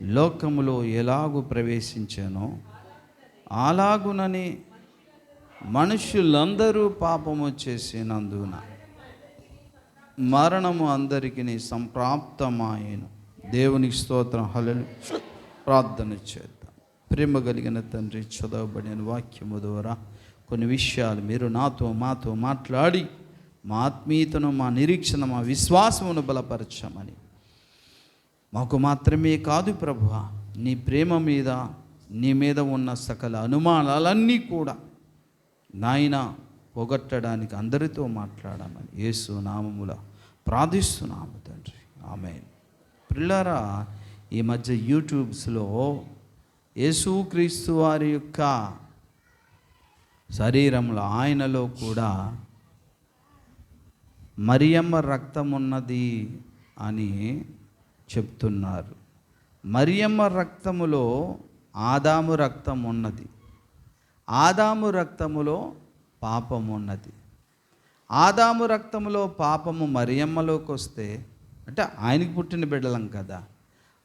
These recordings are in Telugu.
లోకములో ఎలాగు ప్రవేశించానో అలాగునని మనుషులందరూ పాపము చేసినందున మరణము అందరికీ సంప్రాప్తమాయను. దేవునికి స్తోత్రం. హలలు ప్రార్థన చేద్దాం. ప్రేమ కలిగిన తండ్రి చదవబడిన వాక్యము ద్వారా కొన్ని విషయాలు మీరు నాతో మాతో మాట్లాడి మా ఆత్మీయతను మా నిరీక్షణ మా విశ్వాసమును బలపరచమని మాకు మాత్రమే కాదు ప్రభువ నీ ప్రేమ మీద నీ మీద ఉన్న సకల అనుమానాలన్నీ కూడా నాయన పోగొట్టడానికి అందరితో మాట్లాడమని యేసు నామముల ప్రార్థిస్తున్నాము తండ్రి. ఆమె పిల్లరా ఈ మధ్య యూట్యూబ్స్లో యేసుక్రీస్తు వారి యొక్క శరీరంలో ఆయనలో కూడా మరియమ్మ రక్తం ఉన్నది అని చెప్తున్నారు. మరియమ్మ రక్తములో ఆదాము రక్తం ఉన్నది ఆదాము రక్తములో పాపం ఉన్నది ఆదాము రక్తములో పాపము మరియమ్మలోకి వస్తే అంటే ఆయనకి పుట్టిన బిడ్డలం కదా.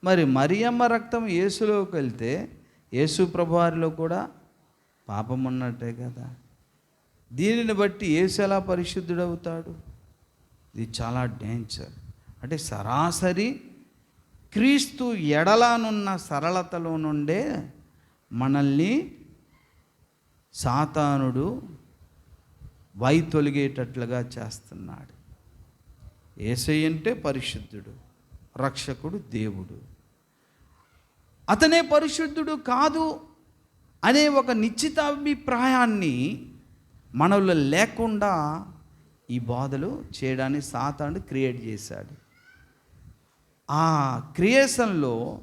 మరి మరియమ్మ రక్తం యేసులోకి వెళ్తే యేసు ప్రభువారిలో కూడా పాపం ఉన్నట్టే కదా. దీనిని బట్టి యేసు ఎలా పరిశుద్ధుడవుతాడు? ఇది చాలా డేంజర్ అంటే సరాసరి క్రీస్తు ఎడలానున్న సరళతలో నుండే మనల్ని సాతానుడు వైతొలిగేటట్లుగా చేస్తున్నాడు. ఏసై అంటే పరిశుద్ధుడు రక్షకుడు దేవుడు. అతనే పరిశుద్ధుడు కాదు అనే ఒక నిశ్చితాభిప్రాయాన్ని మనలో లేకుండా ఈ బాధలు చేయడానికి సాతానుడు క్రియేట్ చేశాడు. ఆ క్రియేషన్లో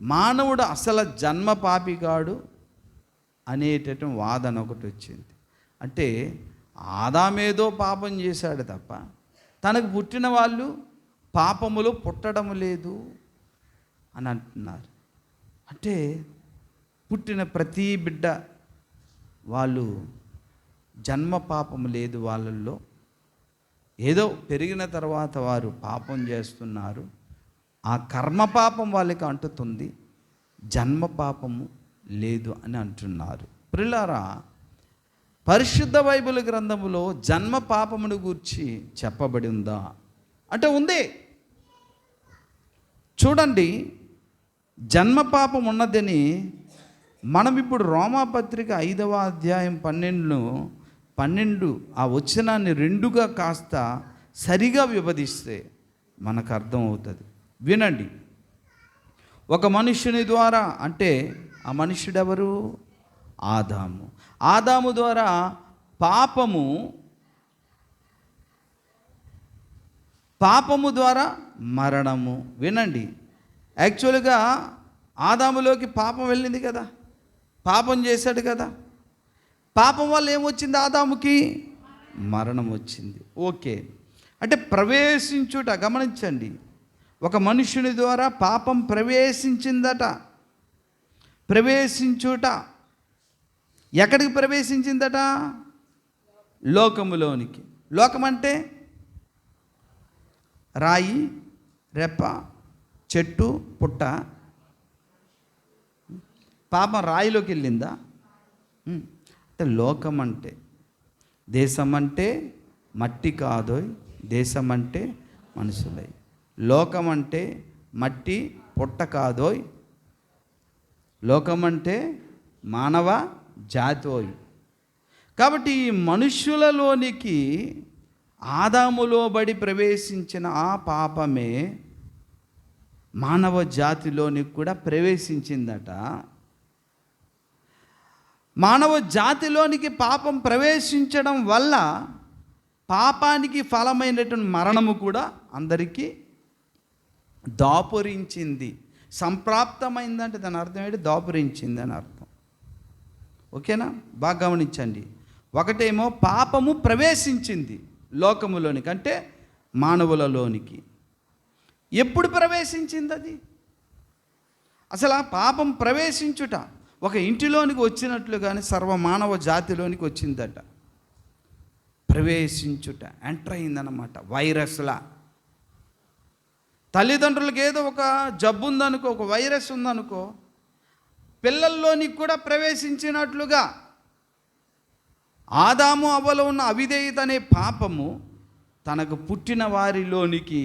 మానవుడు అసలు జన్మ పాపిగాడు అనేటటువంటి వాదన ఒకటి వచ్చింది. అంటే ఆదామేదో పాపం చేశాడు తప్ప తనకు పుట్టిన వాళ్ళు పాపములు పుట్టడం లేదు అని అంటున్నారు. అంటే పుట్టిన ప్రతి బిడ్డ వాళ్ళు జన్మ పాపం లేదు వాళ్ళల్లో. ఏదో పెరిగిన తర్వాత వారు పాపం చేస్తున్నారు. ఆ కర్మ పాపం వాళ్ళకి అంటుతుంది. జన్మ పాపము లేదు అని అంటున్నారు. ప్రిలారా పరిశుద్ధ బైబిల్ గ్రంథములో జన్మ పాపమును గూర్చి చెప్పబడి ఉందా? అంటే ఉంది. చూడండి జన్మ పాపం ఉన్నదని మనం ఇప్పుడు రోమాపత్రిక ఐదవ అధ్యాయం పన్నెండును పన్నెండు ఆ వచనాన్ని రెండుగా కాస్త సరిగా విభజిస్తే మనకు అర్థం అవుతుంది వినండి. ఒక మనుష్యుని ద్వారా అంటే ఆ మనుష్యుడెవరు? ఆదాము. ఆదాము ద్వారా పాపము పాపము ద్వారా మరణము. వినండి. యాక్చువల్గా ఆదాములోకి పాపం వెళ్ళింది కదా. పాపం చేశాడు కదా. పాపం వల్ల ఏమొచ్చింది ఆదాముకి? మరణం వచ్చింది ఓకే. అంటే ప్రవేశించుట గమనించండి. ఒక మనుషుని ద్వారా పాపం ప్రవేశించిందట. ప్రవేశించుట. ఎక్కడికి ప్రవేశించిందట? లోకములోనికి. లోకం అంటే రాయి రెప్ప చెట్టు పుట్ట. పాపం రాయిలోకి వెళ్ళిందా అంటే లోకం అంటే దేశం అంటే మట్టి కాదోయ్ దేశం అంటే మనుషులై. లోకం అంటే మట్టి పుట్ట కాదోయ్ లోకం అంటే మానవ జాతోయ్. కాబట్టి ఈ మనుష్యులలోనికి ఆదాములోబడి ప్రవేశించిన ఆ పాపమే మానవ జాతిలోనికి కూడా ప్రవేశించిందట. మానవ జాతిలోనికి పాపం ప్రవేశించడం వల్ల పాపానికి ఫలమైనటువంటి మరణము కూడా అందరికీ దాపురించింది. సంప్రాప్తమైందంటే దాని అర్థం ఏంటి? దాపురించింది అని అర్థం. ఓకేనా? బాగా గమనించండి. ఒకటేమో పాపము ప్రవేశించింది లోకములోనికి అంటే మానవులలోనికి. ఎప్పుడు ప్రవేశించింది అది? అసలు ఆ పాపం ప్రవేశించుట ఒక ఇంటిలోనికి వచ్చినట్లు కానీ సర్వమానవ జాతిలోనికి వచ్చిందట. ప్రవేశించుట ఎంటర్ అయిందన్నమాట వైరస్లా. తల్లిదండ్రులకి ఏదో ఒక జబ్బు ఉందనుకో ఒక వైరస్ ఉందనుకో పిల్లల్లోనికి కూడా ప్రవేశించినట్లుగా. ఆదాము అవ్వలో ఉన్న అవిధేయత అనే పాపము తనకు పుట్టిన వారిలోనికి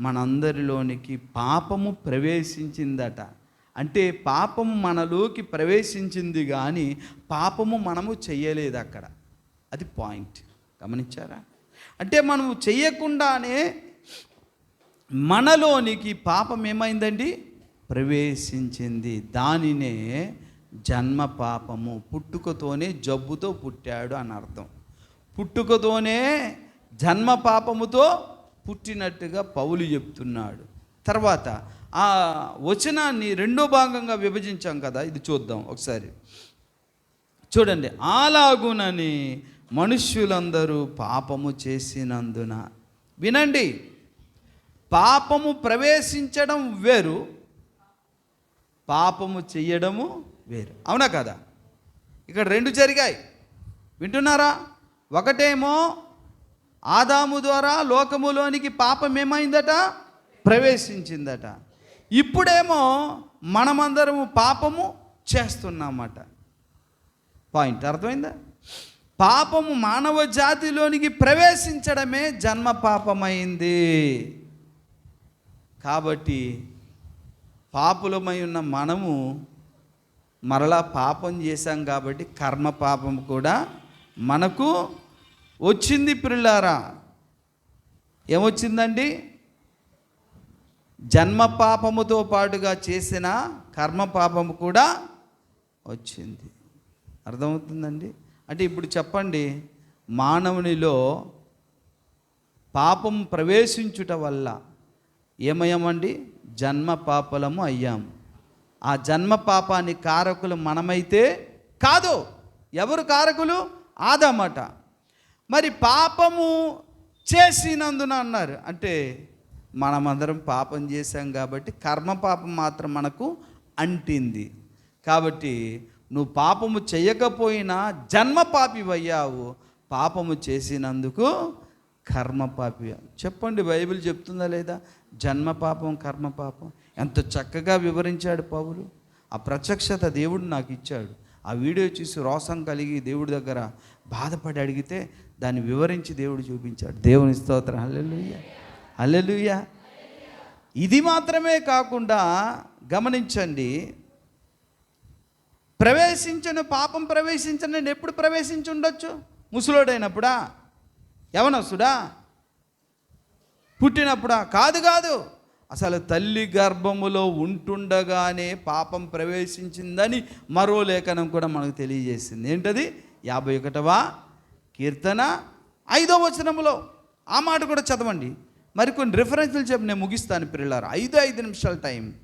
మనందరిలోనికి పాపము ప్రవేశించిందట. అంటే పాపము మనలోకి ప్రవేశించింది కానీ పాపము మనము చెయ్యలేదు అక్కడ. అది పాయింట్. గమనించారా? అంటే మనము చెయ్యకుండానే మనలోనికి పాపం ఏమైందండి? ప్రవేశించింది. దానినే జన్మ పాపము పుట్టుకతోనే జబ్బుతో పుట్టాడు అని అర్థం. పుట్టుకతోనే జన్మ పాపముతో పుట్టినట్టుగా పౌలు చెప్తున్నాడు. తర్వాత ఆ వచనాన్ని రెండో భాగంగా విభజించాం కదా ఇది చూద్దాం ఒకసారి. చూడండి అలాగునని మనుష్యులందరూ పాపము చేసినందున. వినండి పాపము ప్రవేశించడం వేరు పాపము చెయ్యడము వేరు. అవునా కదా? ఇక్కడ రెండు జరిగాయి. వింటున్నారా? ఒకటేమో ఆదాము ద్వారా లోకములోనికి పాపం ఏమైందట? ప్రవేశించిందట. ఇప్పుడేమో మనమందరము పాపము చేస్తున్నామట. పాయింట్. అర్థమైందా? పాపము మానవ జాతిలోనికి ప్రవేశించడమే జన్మ పాపమైంది. కాబట్టి పాపులమై ఉన్న మనము మరలా పాపం చేశాం కాబట్టి కర్మ పాపం కూడా మనకు వచ్చింది పిల్లారా. ఏమొచ్చిందండి? జన్మ పాపముతో పాటుగా చేసిన కర్మ పాపము కూడా వచ్చింది. అర్థమవుతుందండి? అంటే ఇప్పుడు చెప్పండి మానవునిలో పాపం ప్రవేశించుట వల్ల ఏమయ్యామండి? జన్మ పాపలము అయ్యాము ఆ జన్మ పాపాన్ని కారకులు మనమైతే కాదు. ఎవరు కారకులు? ఆదమట మరి పాపము చేసినందున అన్నారు. అంటే మనమందరం పాపం చేశాం కాబట్టి కర్మ పాపం మాత్రం మనకు అంటింది. కాబట్టి నువ్వు పాపము చేయకపోయినా జన్మ పాపివయ్యావు. పాపము చేసినందుకు కర్మ పాపి. చెప్పండి బైబిల్ చెప్తుందా లేదా? జన్మ పాపం కర్మ పాపం. ఎంత చక్కగా వివరించాడు పౌలు. ఆ ప్రత్యక్షత దేవుడు నాకు ఇచ్చాడు. ఆ వీడియో చూసి రోసం కలిగి దేవుడి దగ్గర బాధపడి అడిగితే దాన్ని వివరించి దేవుడు చూపించాడు. దేవుని స్తోత్రం. హల్లెలూయా. అల్లెలుయ ఇది మాత్రమే కాకుండా గమనించండి ప్రవేశించిన పాపం ప్రవేశించిన ఎప్పుడు ప్రవేశించి ఉండొచ్చు? ముసలోడైనప్పుడా? యవనస్తుడా? పుట్టినప్పుడా? కాదు కాదు. అసలు తల్లి గర్భములో ఉంటుండగానే పాపం ప్రవేశించిందని మరో లేఖనం కూడా మనకు తెలియజేసింది. ఏంటది? యాభై ఒకటవ కీర్తన ఐదో వచనములో. ఆ మాట కూడా చదవండి. మరికొన్ని రిఫరెన్స్లు చెప్పి నేను ముగిస్తాను పిల్లలారు. ఐదు ఐదు నిమిషాల టైం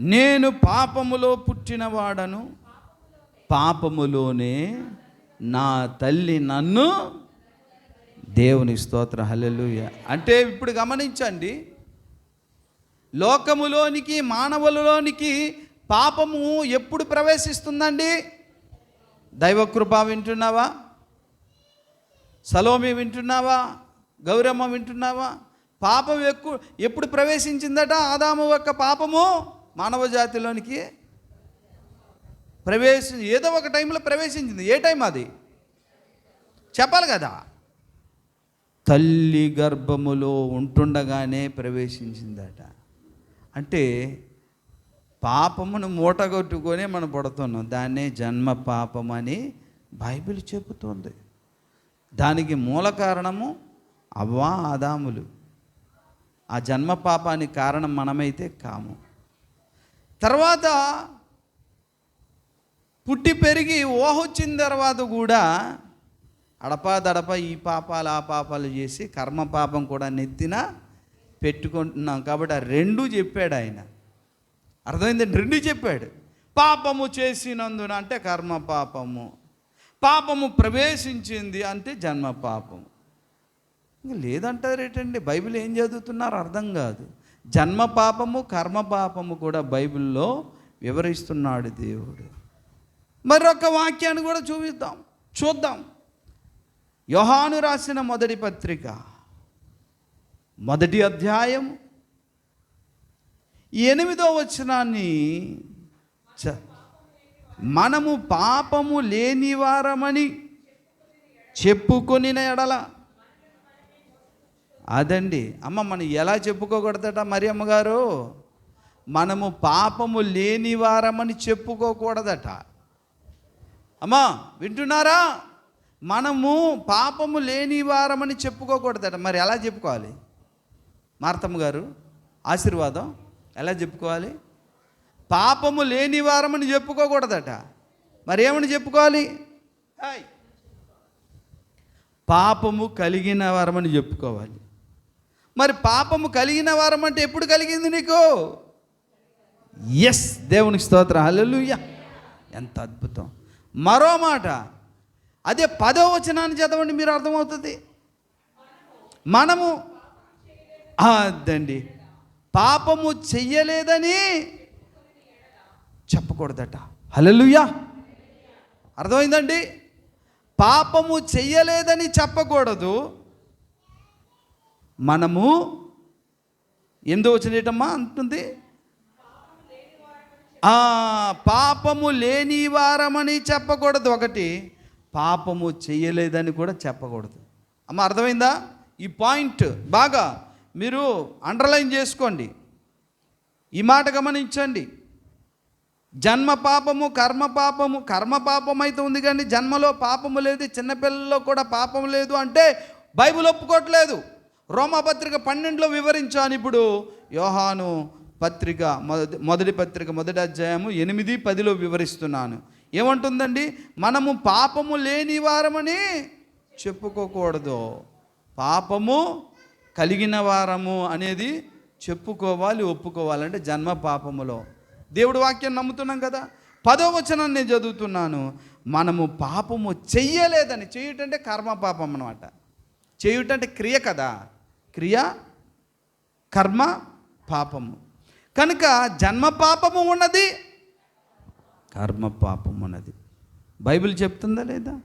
నేను పాపములో పుట్టినవాడను. పాపములోనే నా తల్లి నన్ను దేవుని స్తోత్ర హల్లెలూయ. అంటే ఇప్పుడు గమనించండి. లోకములోనికి మానవులలోనికి పాపము ఎప్పుడు ప్రవేశిస్తుందండి? దైవకృప వింటున్నావా? సలోమి వింటున్నావా? గౌరమ్మ వింటున్నావా? పాపం ఎక్కువ ఎప్పుడు ప్రవేశించిందట ఆదాము యొక్క పాపము? మానవ జాతిలోనికి ప్రవేశం ఏదో ఒక టైంలో ప్రవేశించింది. ఏ టైం అది? చెప్పాలి కదా. తల్లి గర్భములో ఉంటుండగానే ప్రవేశించిందట. అంటే పాపమును మూటగొట్టుకొని మనం పడుతున్నాం. దాన్నే జన్మ పాపం అని బైబిల్ చెబుతోంది. దానికి మూల కారణము అవ్వా ఆదాములు. ఆ జన్మ పాపానికి కారణం మనమైతే కాము. తర్వాత పుట్టి పెరిగి ఊహ వచ్చిన తర్వాత కూడా అడపా దడప ఈ పాపాలు ఆ పాపాలు చేసి కర్మ పాపం కూడా నెత్తిన పెట్టుకుంటున్నాం కాబట్టి ఆ రెండు చెప్పాడు ఆయన. అర్థమైంది రెండు చెప్పాడు. పాపము చేసినందున అంటే కర్మ పాపము. పాపము ప్రవేశించింది అంటే జన్మ పాపము. ఇంకా లేదంటారేటండి బైబిల్ ఏం చదువుతున్నారు? అర్థం కాదు. జన్మ పాపము కర్మ పాపము కూడా బైబిల్లో వివరిస్తున్నాడు దేవుడు. మరొక వాక్యాన్ని కూడా చూపిద్దాం. చూద్దాం. యోహాను రాసిన మొదటి పత్రిక మొదటి అధ్యాయం ఎనిమిదో వచనాన్ని చ- మనము పాపము లేనివారమని చెప్పుకొని ఎడల. అదండి. అమ్మ మనం ఎలా చెప్పుకోకూడదట మరి అమ్మగారు? మనము పాపము లేనివారమని చెప్పుకోకూడదట. అమ్మా వింటున్నారా? మనము పాపము లేనివారమని చెప్పుకోకూడదట. మరి ఎలా చెప్పుకోవాలి? మార్తమ్మ గారు ఆశీర్వాదం ఎలా చెప్పుకోవాలి? పాపము లేని వారమని చెప్పుకోకూడదట. మరి ఏమని చెప్పుకోవాలి? హాయ్. పాపము కలిగిన వారమని చెప్పుకోవాలి. మరి పాపము కలిగిన వారం అంటే ఎప్పుడు కలిగింది నీకు? ఎస్ దేవునికి స్తోత్రం. హల్లెలూయా ఎంత అద్భుతం. మరో మాట. అదే పదో వచనాన్ని చదవండి మీరు అర్థమవుతుంది. మనము అదండి. పాపము చెయ్యలేదని చెప్పకూడదట. హలలుయా అర్థమైందండి? పాపము చెయ్యలేదని చెప్పకూడదు. మనము ఎందు వచ్చినట్టమ్మా అంటుంది? పాపము లేని వారమని చెప్పకూడదు ఒకటి. పాపము చెయ్యలేదని కూడా చెప్పకూడదు. అమ్మ అర్థమైందా? ఈ పాయింట్ బాగా మీరు అండర్లైన్ చేసుకోండి. ఈ మాట గమనించండి. జన్మ పాపము కర్మ పాపము కర్మ పాపం అయితే ఉంది కానీ జన్మలో పాపము లేదు చిన్నపిల్లల్లో కూడా పాపం లేదు అంటే బైబిల్ ఒప్పుకోవట్లేదు. రోమాపత్రిక పన్నెండులో వివరించాను ఇప్పుడు యోహాను పత్రిక మొదటి మొదటి పత్రిక మొదటి అధ్యాయము ఎనిమిది పదిలో వివరిస్తున్నాను. ఏమంటుందండి? మనము పాపము లేని వారమని చెప్పుకోకూడదు. పాపము కలిగిన వారము అనేది చెప్పుకోవాలి ఒప్పుకోవాలంటే జన్మ పాపములో దేవుడు వాక్యం నమ్ముతున్నాం కదా. పదో వచనం నేను చదువుతున్నాను. మనము పాపము చెయ్యలేదని. చేయుటంటే కర్మ పాపం అనమాట చేయుటంటే క్రియ కదా. క్రియ కర్మ పాపము. కనుక జన్మ పాపము ఉన్నది కర్మ పాపం ఉన్నది. బైబిల్ చెప్తుందా లేదా?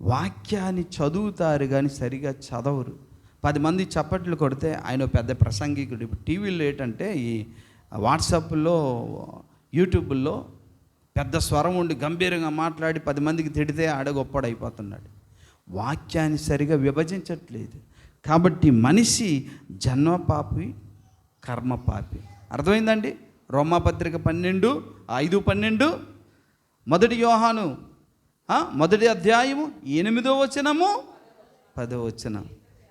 వాక్యాన్ని చదువుతారు కానీ సరిగా చదవరు. పది మంది చప్పట్లు కొడితే ఆయన పెద్ద ప్రసంగికుడు. ఇప్పుడు టీవీలో ఏంటంటే ఈ వాట్సాప్లో యూట్యూబ్లో పెద్ద స్వరం ఉండి గంభీరంగా మాట్లాడి పది మందికి తిడితే ఆడ గొప్పడైపోతున్నాడు వాక్యాన్ని సరిగా విభజించట్లేదు. కాబట్టి మనిషి జన్మ పాపి కర్మ పాపి అర్థమైందండి? రోమాపత్రిక పన్నెండు ఐదు పన్నెండు మొదటి యోహాను మొదటి అధ్యాయము ఎనిమిదో వచనము పదో వచనం.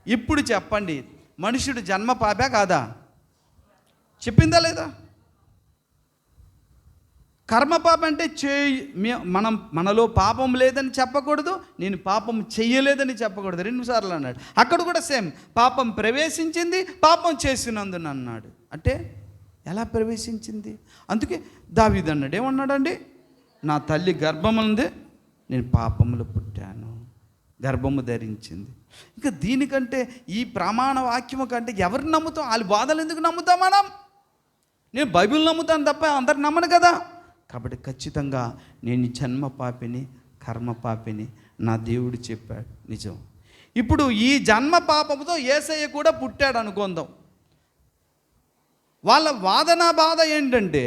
ఇప్పుడు చెప్పండి మనుషుడు జన్మ పాపా కాదా? చెప్పిందా లేదా? కర్మపాపం అంటే చే మే- మనం మనలో పాపం లేదని చెప్పకూడదు నేను పాపం చెయ్యలేదని చెప్పకూడదు. రెండుసార్లు అన్నాడు. అక్కడ కూడా సేమ్ పాపం ప్రవేశించింది పాపం చేసినందున అన్నాడు. అంటే ఎలా ప్రవేశించింది? అందుకే దావీదు అన్నాడు. ఏమన్నాడండి? నా తల్లి గర్భముంది నేను పాపములు పుట్టాను గర్భము ధరించింది. ఇంకా దీనికంటే ఈ ప్రమాణ వాక్యము కంటే ఎవరిని నమ్ముతాం? వాళ్ళ బాధలు ఎందుకు నమ్ముతాం మనం? నేను బైబిల్ నమ్ముతాను తప్ప అందరు నమ్మను కదా. కాబట్టి ఖచ్చితంగా నేను జన్మ పాపిని కర్మ పాపిని నా దేవుడు చెప్పాడు. నిజం. ఇప్పుడు ఈ జన్మ పాపముతో ఏసయ్య కూడా పుట్టాడు అనుకుందాం. వాళ్ళ వాదన బాధ ఏంటంటే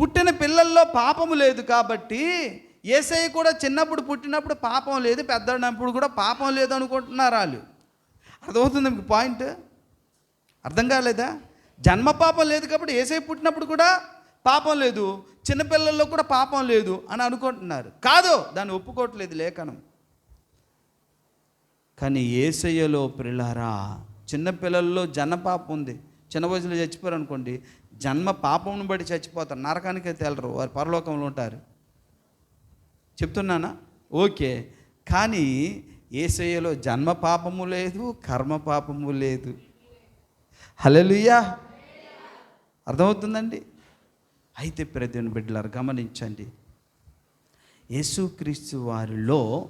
పుట్టిన పిల్లల్లో పాపము లేదు కాబట్టి ఏసయ్య కూడా చిన్నప్పుడు పుట్టినప్పుడు పాపం లేదు పెద్దనప్పుడు కూడా పాపం లేదు అనుకుంటున్నారు వాళ్ళు. అర్థమవుతుంది మీకు పాయింట్? అర్థం కాలేదా? జన్మ పాపం లేదు కాబట్టి ఏసై పుట్టినప్పుడు కూడా పాపం లేదు. చిన్నపిల్లల్లో కూడా పాపం లేదు అని అనుకుంటున్నారు. కాదు దాన్ని ఒప్పుకోవట్లేదు లేఖనం. కానీ ఏసయ్యలో పిల్లరా చిన్నపిల్లల్లో జన్మ పాపం ఉంది. చిన్న వయసులో చచ్చిపోయారు అనుకోండి జన్మ పాపంను బట్టి చచ్చిపోతారు. నరకానికే తేలరు వారు పరలోకంలో ఉంటారు. చెప్తున్నానా? ఓకే. కానీ ఏసయ్యలో జన్మ పాపము లేదు కర్మ పాపము లేదు. హలలుయా అర్థమవుతుందండి? అయితే ప్రతిని బిడ్డలారు గమనించండి. యేసుక్రీస్తు వారిలో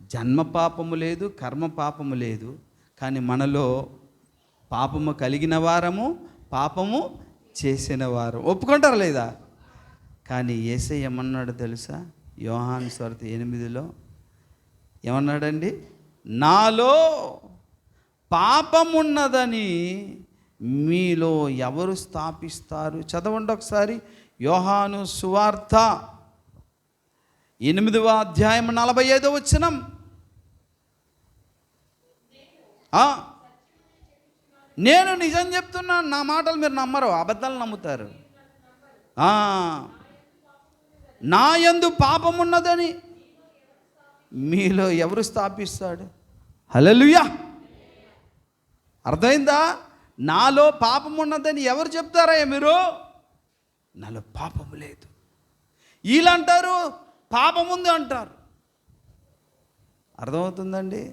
జన్మ పాపము లేదు కర్మ పాపము లేదు. కానీ మనలో పాపము కలిగిన వారము పాపము చేసిన వారు. ఒప్పుకుంటారు లేదా? కానీ ఏసై ఏమన్నాడు తెలుసా? యోహాన్ స్వార్థ ఎనిమిదిలో ఏమన్నాడండి? నాలో పాపమున్నదని మీలో ఎవరు స్థాపిస్తారు? చదవండి ఒకసారి. యోహాను సువార్త ఎనిమిదవ అధ్యాయం నలభై ఐదో వచ్చినం నేను నిజం చెప్తున్నాను నా మాటలు మీరు నమ్మరు అబద్ధాలు నమ్ముతారు. నా నా యందు పాపమున్నదని మీలో ఎవరు స్థాపిస్తాడు? హలలుయా అర్థమైందా? నాలో పాపం ఉన్నదని ఎవరు చెప్తారా మీరు? నాలో పాపము లేదు. వీళ్ళు అంటారు పాపం ఉంది అంటారు. అర్థమవుతుందండి?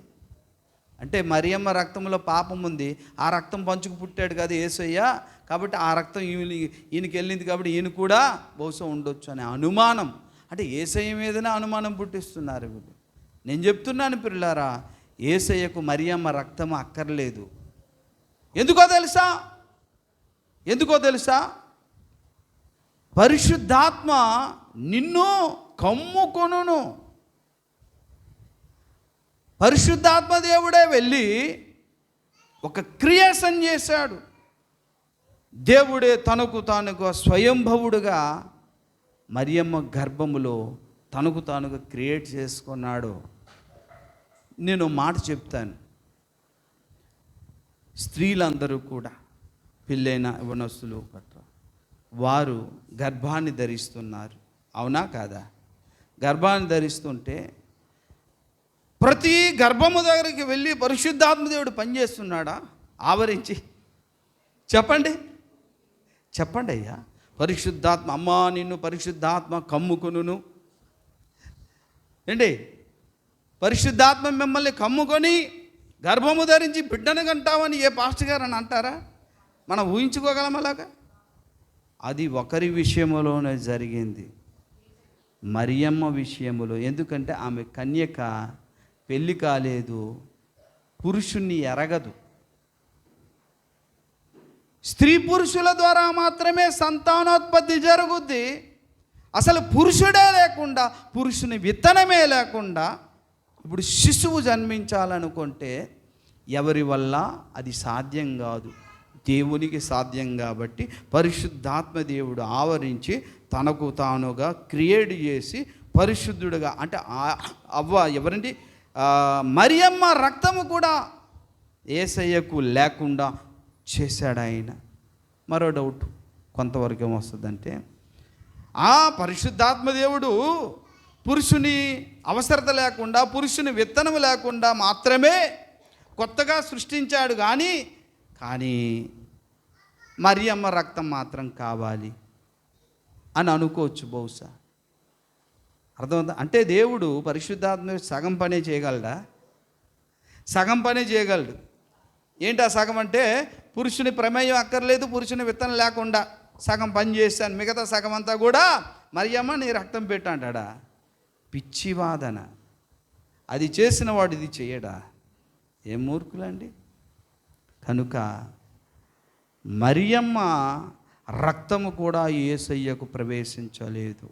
అంటే మరియమ్మ రక్తంలో పాపం ఉంది. ఆ రక్తం పంచుకు పుట్టాడు కదా ఏసయ్య. కాబట్టి ఆ రక్తం ఈయన ఈయనకి వెళ్ళింది కాబట్టి ఈయన కూడా బహుశా ఉండొచ్చు అనే అనుమానం. అంటే ఏసయ్య మీదనే అనుమానం పుట్టిస్తున్నారు వీళ్ళు. నేను చెప్తున్నాను పిల్లారా ఏసయ్యకు మరియమ్మ రక్తం అక్కర్లేదు. ఎందుకో తెలుసా? ఎందుకో తెలుసా? పరిశుద్ధాత్మ నిన్ను కమ్ముకొనును. పరిశుద్ధాత్మ దేవుడే వెళ్ళి ఒక క్రియేషన్ చేశాడు. దేవుడే తనకు తానుగా స్వయంభవుడుగా మరియమ్మ గర్భములో తనకు తానుగా క్రియేట్ చేసుకున్నాడు. నేను మాట చెప్తాను. స్త్రీలందరూ కూడా పెళ్ళైన యవనస్తులు పట్ల వారు గర్భాన్ని ధరిస్తున్నారు. అవునా కాదా? గర్భాన్ని ధరిస్తుంటే ప్రతి గర్భము దగ్గరికి వెళ్ళి పరిశుద్ధాత్మదేవుడు పనిచేస్తున్నాడా? ఆవరించి. చెప్పండి. చెప్పండి అయ్యా. పరిశుద్ధాత్మ అమ్మా నిన్ను పరిశుద్ధాత్మ కమ్ముకును ఏంటి? పరిశుద్ధాత్మ మిమ్మల్ని కమ్ముకొని గర్భము ధరించి బిడ్డను కంటామని ఏ పాస్టర్ గారు అని అంటారా? మనం ఊహించుకోగలం అలాగా? అది ఒకరి విషయంలోనే జరిగింది. మరియమ్మ విషయములో. ఎందుకంటే ఆమె కన్యక పెళ్ళి కాలేదు పురుషుణ్ణి ఎరగదు. స్త్రీ పురుషుల ద్వారా మాత్రమే సంతానోత్పత్తి జరుగుద్ది. అసలు పురుషుడే లేకుండా పురుషుని విత్తనమే లేకుండా ఇప్పుడు శిశువు జన్మించాలనుకుంటే ఎవరి వల్ల అది సాధ్యం కాదు. దేవునికి సాధ్యం కాబట్టి పరిశుద్ధాత్మ దేవుడు ఆవరించి తనకు తానుగా క్రియేట్ చేసి పరిశుద్ధుడుగా అంటే అవ్వ ఎవరండి? మరియమ్మ రక్తము కూడా ఏసయ్యకు లేకుండా చేశాడు ఆయన మరో డౌట్ కొంతవరకు ఏమొస్తుందంటే ఆ పరిశుద్ధాత్మ దేవుడు పురుషుని అవసరత లేకుండా పురుషుని విత్తనం లేకుండా మాత్రమే కొత్తగా సృష్టించాడు కానీ కానీ మరియమ్మ రక్తం మాత్రం కావాలి అని అనుకోవచ్చు బహుశా. అర్థమవుతా అంటే దేవుడు పరిశుద్ధాత్మ సగం పనే చేయగలడా? సగం పనే చేయగలడు. ఏంటి ఆ సగం అంటే? పురుషుని ప్రమేయం అక్కర్లేదు పురుషుని విత్తనం లేకుండా సగం పని చేశాను మిగతా సగం అంతా కూడా మరియమ్మ నీ రక్తం పెట్టు అంటాడా పిచ్చివాదన. అది చేసిన వాడు ఇది చేయడా? ఏం మూర్ఖులండి? కనుక మరియమ్మ రక్తము కూడా ఏసయ్యకు ప్రవేశించలేదు.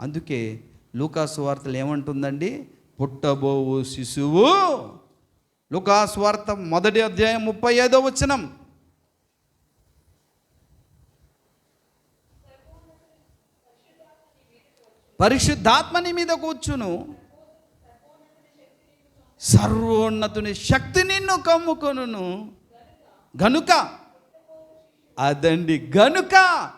అందుకే లూకాసు వార్తలు ఏమంటుందండి? పుట్టబోవు శిశువు. లూకాసు వార్త మొదటి అధ్యాయం ముప్పై ఐదో వచనం. పరిశుద్ధాత్మని మీద కూర్చును. సర్వోన్నతుని శక్తి నిన్ను కమ్ముకొనును. గనుక అదండి గనుక.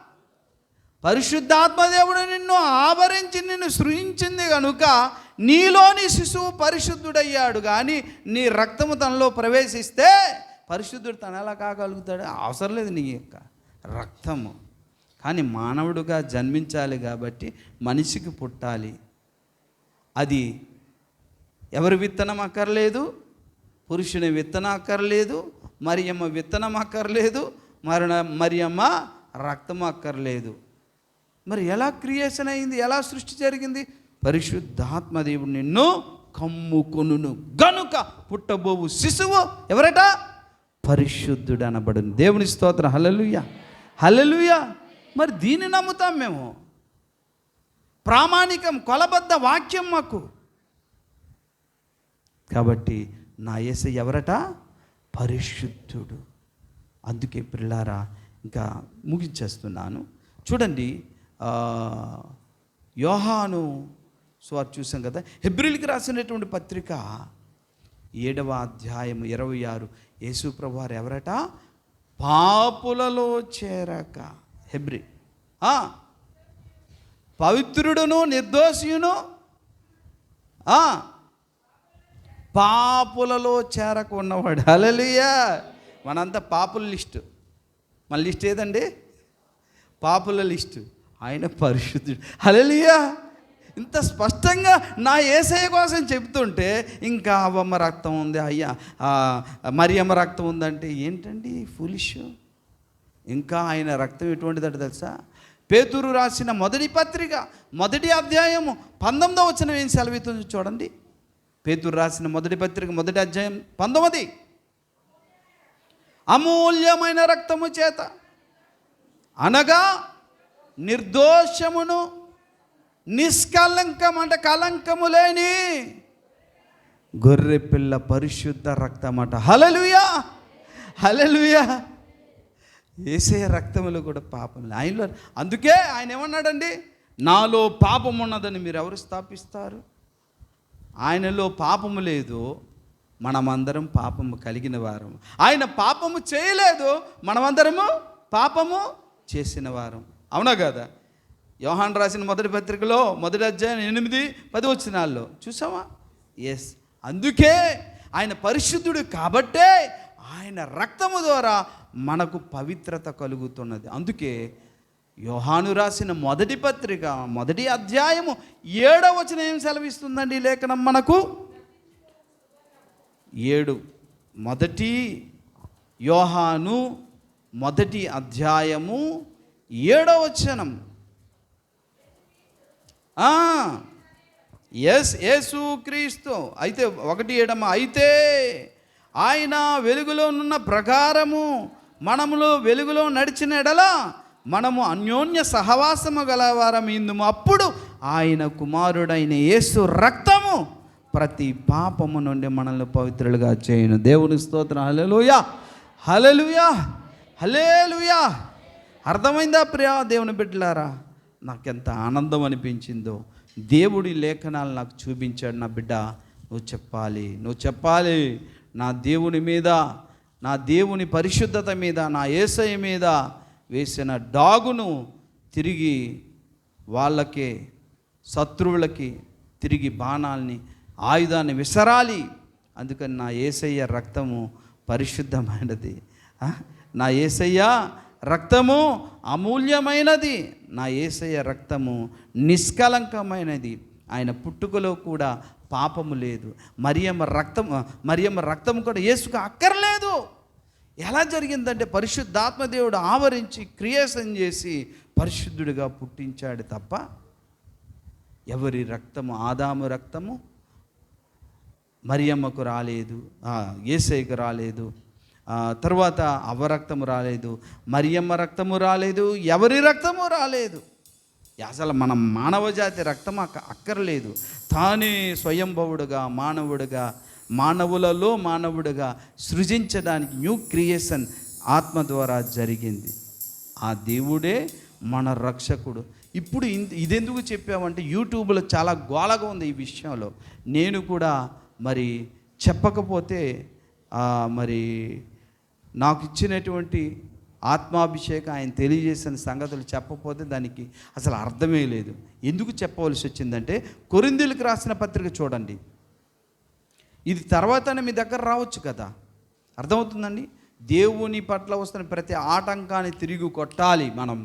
పరిశుద్ధాత్మదేవుడు నిన్ను ఆవరించి నిన్ను సృహించింది కనుక నీలోని శిశువు పరిశుద్ధుడయ్యాడు కానీ నీ రక్తము తనలో ప్రవేశిస్తే పరిశుద్ధుడు తన ఎలా కాగలుగుతాడు. అవసరం లేదు నీ యొక్క రక్తము. కానీ మానవుడుగా జన్మించాలి కాబట్టి మనిషికి పుట్టాలి. అది ఎవరి విత్తనం అక్కర్లేదు పురుషుని విత్తనం అక్కర్లేదు మరియమ్మ విత్తనం అక్కర్లేదు మరణ మరియమ్మ రక్తం అక్కర్లేదు. మరి ఎలా క్రియేషన్ అయింది? ఎలా సృష్టి జరిగింది? పరిశుద్ధాత్మ దేవుడు నిన్ను కమ్ముకొను గనుక పుట్టబోవు శిశువు ఎవరట? పరిశుద్ధుడు అనబడును దేవుని స్తోత్రం. హలలుయ హలలుయ మరి దీన్ని నమ్ముతాం మేము. ప్రామాణికం కొలబద్ద వాక్యం మాకు. కాబట్టి నా యేసు ఎవరట? పరిశుద్ధుడు. అందుకే పిల్లారా ఇంకా ముగించేస్తున్నాను. చూడండి యోహాను స్వార్ చూసాం కదా. హెబ్రిల్కి రాసినటువంటి పత్రిక ఏడవ అధ్యాయం ఇరవై ఆరు. యేసు ఎవరట? పాపులలో చేరక. హెబ్రి పవిత్రుడును నిర్దోషియును పాపులలో చేరకున్నవాడు. ఉన్నవాడు మనంతా పాపుల లిస్టు. మన లిస్ట్ ఏదండి? పాపుల లిస్టు. ఆయన పరిశుద్ధుడు. హల్లెలూయా! ఇంత స్పష్టంగా నా ఏసయ్య కోసం చెప్తుంటే ఇంకా అవ్వమ్మ రక్తం ఉంది. అయ్యా మరియమ్మ రక్తం ఉందంటే ఏంటండి ఫులిష్? ఇంకా ఆయన రక్తం ఎటువంటిదంట తెలుసా? పేతురు రాసిన మొదటి పత్రిక మొదటి అధ్యాయము పంతొమ్మిదో వచ్చిన ఏం సెలవుతుంది చూడండి. పేతురు రాసిన మొదటి పత్రిక మొదటి అధ్యాయం పంతొమ్మిది. అమూల్యమైన రక్తము చేత అనగా నిర్దోషమును నిష్కలంకం అంటే కలంకము లేని గొర్రె పిల్ల పరిశుద్ధ రక్తమట. హలలుయా హలలుయా ఏసే రక్తములో కూడా పాపం ఆయనలో అందుకే ఆయన ఏమన్నాడండి? నాలో పాపం ఉన్నదని మీరు ఎవరు స్థాపిస్తారు? ఆయనలో పాపము లేదు మనమందరం పాపము కలిగిన వారం. ఆయన పాపము చేయలేదు మనమందరము పాపము చేసిన వారం. అవునా కదా? యోహాన్ రాసిన మొదటి పత్రికలో మొదటి అధ్యాయం ఎనిమిది పది వచ్చినాల్లో చూసావా? ఎస్ అందుకే ఆయన పరిశుద్ధుడు కాబట్టే ఆయన రక్తము ద్వారా మనకు పవిత్రత కలుగుతున్నది. అందుకే యోహాను రాసిన మొదటి పత్రిక మొదటి అధ్యాయము ఏడవ వచనం ఏం సెలవిస్తుందండి లేఖనం మనకు? ఏడు. మొదటి యోహాను మొదటి అధ్యాయము ఏడవ వచనం. ఎస్ యేసు క్రీస్తు. అయితే ఒకటి ఏడమ అయితే ఆయన వెలుగులో ఉన్న ప్రకారము మనములో వెలుగులో నడిచిన ఎడలా మనము అన్యోన్య సహవాసము గలవారం ఇందుము. అప్పుడు ఆయన కుమారుడైన యేసు రక్తము ప్రతి పాపము నుండి మనల్ని పవిత్రులుగా చేయను. దేవుని స్తోత్రం. హలలుయా హలలుయా హలేలుయా అర్థమైందా ప్రియా దేవుని బిడ్డలారా? నాకెంత ఆనందం అనిపించిందో. దేవుడి లేఖనాలు నాకు చూపించాడు నా బిడ్డ. నువ్వు చెప్పాలి. నువ్వు చెప్పాలి. నా దేవుని మీద నా దేవుని పరిశుద్ధత మీద నా ఏసయ మీద వేసిన డాగును తిరిగి వాళ్ళకే శత్రువులకి తిరిగి బాణాల్ని ఆయుధాన్ని విసరాలి. అందుకని నా ఏసయ్య రక్తము పరిశుద్ధమైనది. నా ఏసయ్య రక్తము అమూల్యమైనది. నా ఏసయ్య రక్తము నిష్కలంకమైనది. ఆయన పుట్టుకలో కూడా పాపము లేదు. మరియమ్మ రక్తం మరియమ్మ రక్తం కూడా ఏసుకు అక్కర్లేదు. ఎలా జరిగిందంటే పరిశుద్ధాత్మ దేవుడు ఆవరించి క్రియేషన్ చేసి పరిశుద్ధుడిగా పుట్టించాడు తప్ప ఎవరి రక్తము ఆదాము రక్తము? మరియమ్మకు రాలేదు ఏసైకి ఏసైకు రాలేదు తర్వాత అవ్వ రక్తము రాలేదు మరియమ్మ రక్తము రాలేదు ఎవరి రక్తము రాలేదు. అసలు మన మానవజాతి రక్తం అక్క అక్కర్లేదు. తానే స్వయంభవుడుగా మానవుడుగా మానవులలో మానవుడుగా సృజించడానికి న్యూ క్రియేషన్ ఆత్మ ద్వారా జరిగింది. ఆ దేవుడే మన రక్షకుడు. ఇప్పుడు ఇదెందుకు చెప్పామంటే యూట్యూబ్లో చాలా గోలగా ఉంది ఈ విషయంలో. నేను కూడా మరి చెప్పకపోతే మరి నాకు ఇచ్చినటువంటి ఆత్మాభిషేకం ఆయన తెలియజేసిన సంగతులు చెప్పకపోతే దానికి అసలు అర్థమే లేదు. ఎందుకు చెప్పవలసి వచ్చిందంటే కొరిందులకు రాసిన పత్రిక చూడండి. ఇది తర్వాత మీ దగ్గర రావచ్చు కదా. అర్థమవుతుందండి? దేవుని పట్ల వస్తున్న ప్రతి ఆటంకాన్ని తిరిగి కొట్టాలి మనం.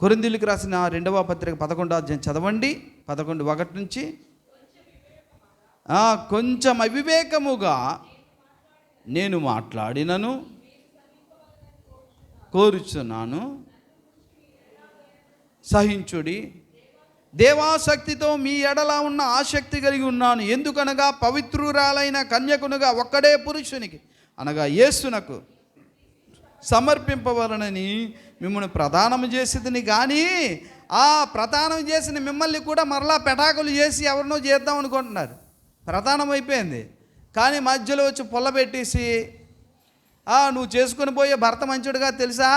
కొరిందీలకు రాసిన రెండవ పత్రిక పదకొండు అధ్యాయం చదవండి. పదకొండు ఒకటి నుంచి. కొంచెం అవివేకముగా నేను మాట్లాడినను కోరుచున్నాను. సహించుడి. దేవాశక్తితో మీ ఎడల ఉన్న ఆసక్తి కలిగి ఉన్నాను. ఎందుకనగా పవిత్రురాలైన కన్యకునుగా ఒక్కడే పురుషునికి అనగా యేసునకు సమర్పింపవలనని మిమ్మల్ని ప్రదానం చేసేదని కానీ ఆ ప్రదానం చేసిన మిమ్మల్ని కూడా మరలా పెటాకులు చేసి ఎవరినో చేద్దాం అనుకుంటున్నారు. ప్రధానం అయిపోయింది. కానీ మధ్యలో వచ్చి పొల్లబెట్టేసి పెట్టేసి నువ్వు చేసుకొని పోయే భర్త మంచుడుగా తెలుసా?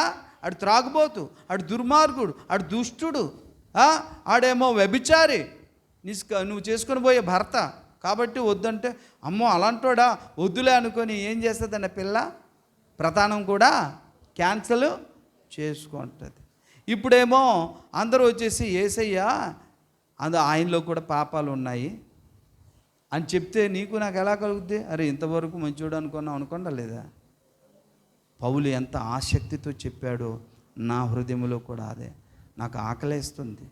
అడు త్రాగుబోతు అడు దుర్మార్గుడు అడు దుష్టుడు ఆడేమో వ్యభిచారి. నిస్క నువ్వు చేసుకొని పోయే భర్త. కాబట్టి వద్దంటే అమ్మో అలాంటోడా? వద్దులే అనుకొని ఏం చేస్తుందన్న పిల్ల? ప్రధానం కూడా క్యాన్సల్ చేసుకుంటుంది. ఇప్పుడేమో అందరూ వచ్చేసి ఏసయ్యా అందు ఆయనలో కూడా పాపాలు ఉన్నాయి. అని చెప్తే నీకు నాకు ఎలా కలుగుద్ది? అరే ఇంతవరకు మంచివాడు అనుకున్నావు అనుకోండా లేదా? పౌలు ఎంత ఆసక్తితో చెప్పాడో నా హృదయంలో కూడా అదే. నాకు ఆకలేస్తుంది.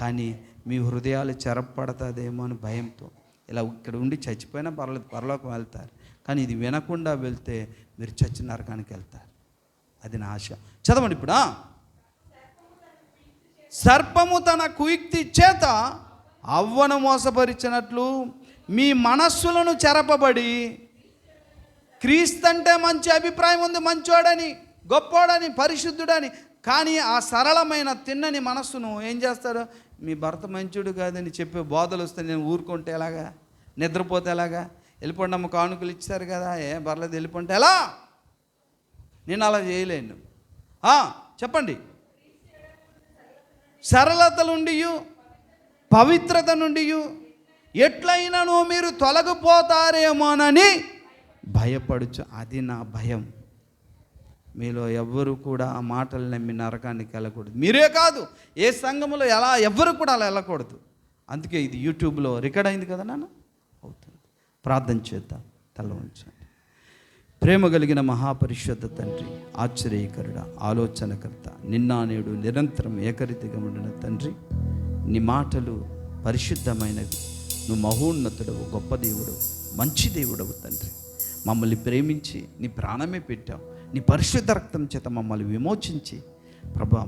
కానీ మీ హృదయాలు చెరపడతాదేమో అని భయంతో ఇలా ఇక్కడ ఉండి చచ్చిపోయినా పర్లేదు పరలోకం వెళ్తారు. కానీ ఇది వినకుండా వెళ్తే మీరు చచ్చి నరకానికి వెళ్తారు. అది నా ఆశ. చదవండి ఇప్పుడు సర్పము తన కుయుక్తి చేత అవ్వను మోసపరిచినట్లు మీ మనస్సులను చెరపబడి క్రీస్తు అంటే మంచి అభిప్రాయం ఉంది మంచోడని గొప్పోడని పరిశుద్ధుడని కానీ ఆ సరళమైన తిన్నని మనస్సును ఏం చేస్తాడు మీ భర్త మంచుడు కాదని చెప్పే బోధలు వస్తే నేను ఊరుకుంటే ఎలాగా? నిద్రపోతే ఎలాగా? వెళ్ళిపోండి అమ్మ కానుకలు ఇచ్చారు కదా ఏ బర్లేదు వెళ్ళిపోంటే ఎలా? నేను అలా చేయలేను. చెప్పండి. సరళత నుండి పవిత్రత నుండి ఎట్లయినను మీరు తొలగిపోతారేమోనని భయపడుచు అది నా భయం. మీలో ఎవ్వరు కూడా ఆ మాటలు నమ్మి నరకానికి వెళ్ళకూడదు. మీరే కాదు ఏ సంఘములో ఎలా ఎవ్వరు కూడా అలా వెళ్ళకూడదు. అందుకే ఇది యూట్యూబ్లో రికార్డ్ అయింది కదా నాన్న? అవుతుంది. ప్రార్థన చేద్దాం తల ఉంచండి ప్రేమ కలిగిన మహాపరిశుద్ధ తండ్రి ఆశ్చర్యకరుడ ఆలోచనకర్త నిన్న నేడు నిరంతరం ఏకరీతిగా ఉండిన తండ్రి నీ మాటలు పరిశుద్ధమైనవి. నువ్వు మహోన్నతుడవు గొప్ప దేవుడు మంచి దేవుడవు తండ్రి. మమ్మల్ని ప్రేమించి నీ ప్రాణమే పెట్టావు. నీ పరిశుద్ధ రక్తం చేత మమ్మల్ని విమోచించి ప్రభా